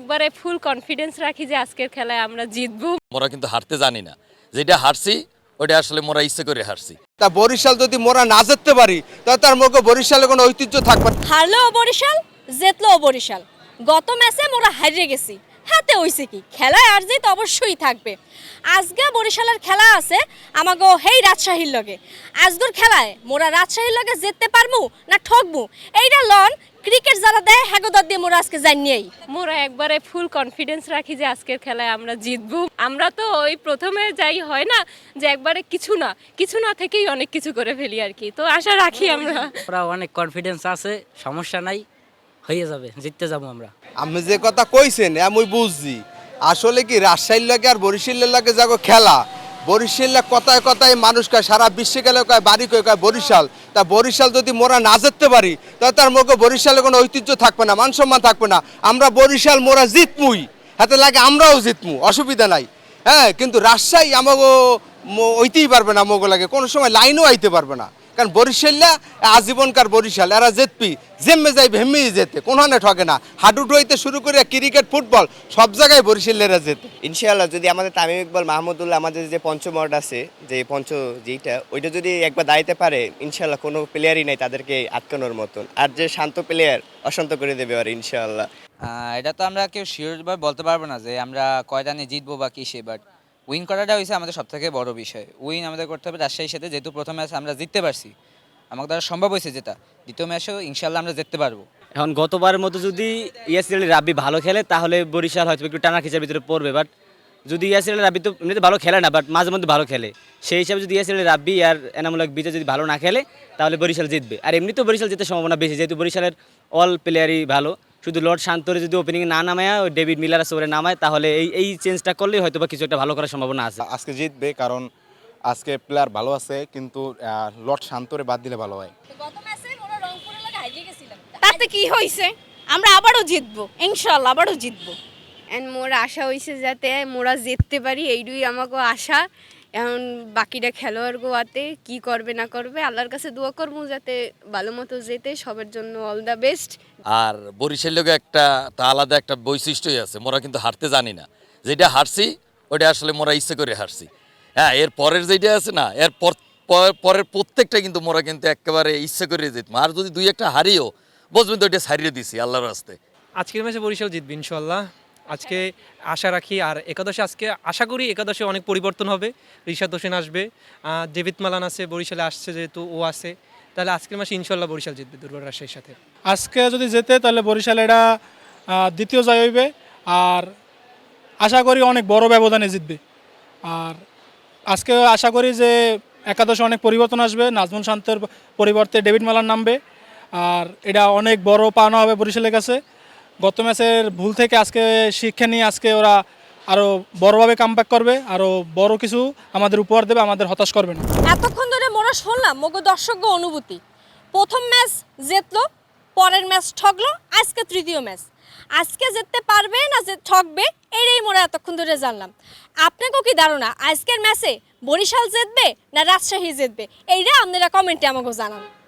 একবারে full confidence রাখি যে আজকের খেলায় আমরা জিতবো। মোরা কিন্তু হারতে জানি না। যেটা হারছি ওটা আসলে মোরা ইচ্ছে করে হারছি। তা বরিশাল যদি মোরা না জিততে পারি তাহলে তার মুখে বরিশালে কোনো ঐতিহ্য থাকবে না। হারলেও বরিশাল জেতলেও বরিশাল। গত ম্যাচে মোরা হারিয়ে গেছি। হাতে হইছে কি? খেলায় আর জিত অবশ্যই থাকবে। আজকে বরিশালের খেলা আছে আমাকে হেই রাজশাহীর লগে। আজকের খেলায় মোরা রাজশাহীর লগে জিততে পারমু না ঠকবো এইটা লন হ্যাগোদার দিয়ে মোরা আজকে জানিয়েই মোরা একবারে ফুল কনফিডেন্স রাখি যে আজকের খেলায় আমরা জিতবো। আমরা তো ওই প্রথমে যাই হয় না যে একবারে কিছু না কিছু না থেকেই অনেক কিছু করে ফেলি আর কি। তো আশা রাখি আমরা। ওরা অনেক কনফিডেন্স আছে সমস্যা নাই হয়ে যাবে জিততে যাব আমরা। আমি যে কথা কইছেন আমি বুঝছি। আসলে কি রাজশাহীর লাগে আর বরিশালের লাগে যাগো খেলা? বরিশাল কথায় কথায় মানুষ কয়, সারা বিশ্বে গেলে কয়, বাড়ি কয় কয় বরিশাল। তা বরিশাল যদি মোরা না যেতে পারি, তাহলে তার মুখে বরিশালে কোনো ঐতিহ্য থাকবে না মান সম্মান থাকবে না। আমরা বরিশাল মোরা জিতমুই, হাতে লাগে আমরাও জিতমু, অসুবিধা নাই। হ্যাঁ কিন্তু রাজশাহী আমাকে ঐতিহ্য পারবে না মোগো লাগে, কোনো সময় লাইনও আইতে পারবে না। কারণ বরিশাল্লা আজীবনকার বরিশাল এরা জেতপি জেমে যাই ভেমেই যেতে কোনখানে ঠকে না। হাডুডু হইতে শুরু করে ক্রিকেট ফুটবল সব জায়গায় বরিশালেরা যেতে ইনশাআল্লাহ যদি আমাদের তামিম ইকবাল মাহমুদুল্লাহ আমাদের যে পঞ্চমর্ড আছে যে পঞ্চ যেইটা ওইটা যদি একবার দাঁড়াইতে পারে ইনশাআল্লাহ কোনো প্লেয়ারই নাই তাদেরকে আটকানোর মতন। আর যে শান্ত প্লেয়ার অশান্ত করে দেবে আর ইনশাআল্লাহ। আহ, এটা তো আমরা কেউ শিওরভাবে বলতে পারব না যে আমরা কয় রানে জিতবো বা কিসে বাট উইন করাটা হয়েছে আমাদের সব থেকে বড় বিষয়। উইন আমাদের করতে হবে রাজশাহীর সাথে, যেহেতু প্রথম ম্যাচ আমরা জিততে পারছি। আমাদের দ্বারা সম্ভব হয়েছে যেটা। দ্বিতীয় ম্যাচেও ইনশাল্লাহ আমরা জিততে পারব। এখন গতবারের মতো যদি ইয়াসিল রাব্বি ভালো খেলে, তাহলে বরিশাল হয়তো একটু টানা খিচার ভিতরে পড়বে বাট যদি ইয়াসিল রাব্বি তো এমনিতে ভালো খেলে না বাট মাঝে মধ্যে ভালো খেলে। সেই হিসাবে যদি ইয়াসিল রাব্বি আর এনামুলক বিজয় যদি ভালো না খেলে, তাহলে বরিশাল জিতবে। আর এমনিতেও বরিশাল জিতার সম্ভাবনা বেশি, যেহেতু বরিশালের অল প্লেয়ারই ভালো। শুধু লর্ড শান্তরে যদি ওপেনিংয়ে না নামায় ওই ডেভিড মিলার আছে ওরে নামায় তাহলে এই এই চেঞ্জটা করলেই হয়তো বা কিছু একটা ভালো করার সম্ভাবনা আছে। আজকে জিতবে কারণ আজকে প্লেয়ার ভালো আছে কিন্তু আহ, লর্ড শান্তরে বাদ দিলে ভালো হয়। গত ম্যাচে মোরা রংপুরের লগে হারিয়ে গেছিলাম। তাতে কি হয়েছে? আমরা আবারও জিতবো ইনশাল্লাহ আবারও জিতবো। এন্ড মোর আশা হয়েছে যাতে মোরা জিততে পারি এইটুই আমাকে আশা। এখন বাকিটা খেলোয়াড় গোয়াতে কি করবে না করবে আল্লাহর কাছে দোয়া করব যাতে ভালো মতো যেতে সবার জন্য অল দ্য বেস্ট আর বরিশাল লোক একটা তা আলাদা একটা বৈশিষ্ট্যই আছে মোরা কিন্তু হারতে জানি না। যেটা হারছি ওটা আসলে মোরা ইচ্ছে করে হারছি। হ্যাঁ এর পরের যেটা আছে না এর পর পর- পরের প্রত্যেকটা কিন্তু মোরা কিন্তু একেবারে ইচ্ছে করে যেতাম আর যদি দুই একটা হারিও বুঝবেন তো ওটা সারিয়ে দিছি আল্লাহর রাস্তে আজকের ম্যাচে বরিশাল জিতবে ইনশাল্লাহ আজকে আশা রাখি আর একাদশে আজকে আশা করি একাদশে অনেক পরিবর্তন হবে। ঋষাদ হোসেন আসবে। ডেভিদ মালান আছে, বরিশালে আসছে যেহেতু, ও আছে। তাহলে আজকের মাসে ইনশাল্লাহ বরিশাল জিতবে দুর্বল রাজশাহীর সাথে। আজকে যদি যেতে তাহলে বরিশাল এটা দ্বিতীয় জয় হইবে। আর আশা করি অনেক বড় ব্যবধানে জিতবে। আর আজকে আশা করি যে একাদশে অনেক পরিবর্তন আসবে। নাজমুল শান্তের পরিবর্তে ডেভিড মালার নামবে। আর এটা অনেক বড় পাওনা হবে বরিশালের কাছে। গত ম্যাচের ভুল থেকে আজকে শিক্ষা নিয়ে আজকে ওরা আরও বড়োভাবে কামব্যাক করবে আরও বড় কিছু আমাদের উপহার দেবে, আমাদের হতাশ করবে না। এতক্ষণ ধরে মোরা শুনলাম, মগো দর্শক অনুভূতি। প্রথম ম্যাচ জিতলো, পরের ম্যাচ ঠকলো আজকে তৃতীয় ম্যাচ। আজকে জিততে পারবে না যে ঠকবে এটাই মোরা এতক্ষণ ধরে জানলাম। আপনাকেও কি ধারণা, আজকের ম্যাচে বরিশাল জিতবে না রাজশাহী জিতবে? এইটা আপনারা কমেন্টে আমাকে জানান।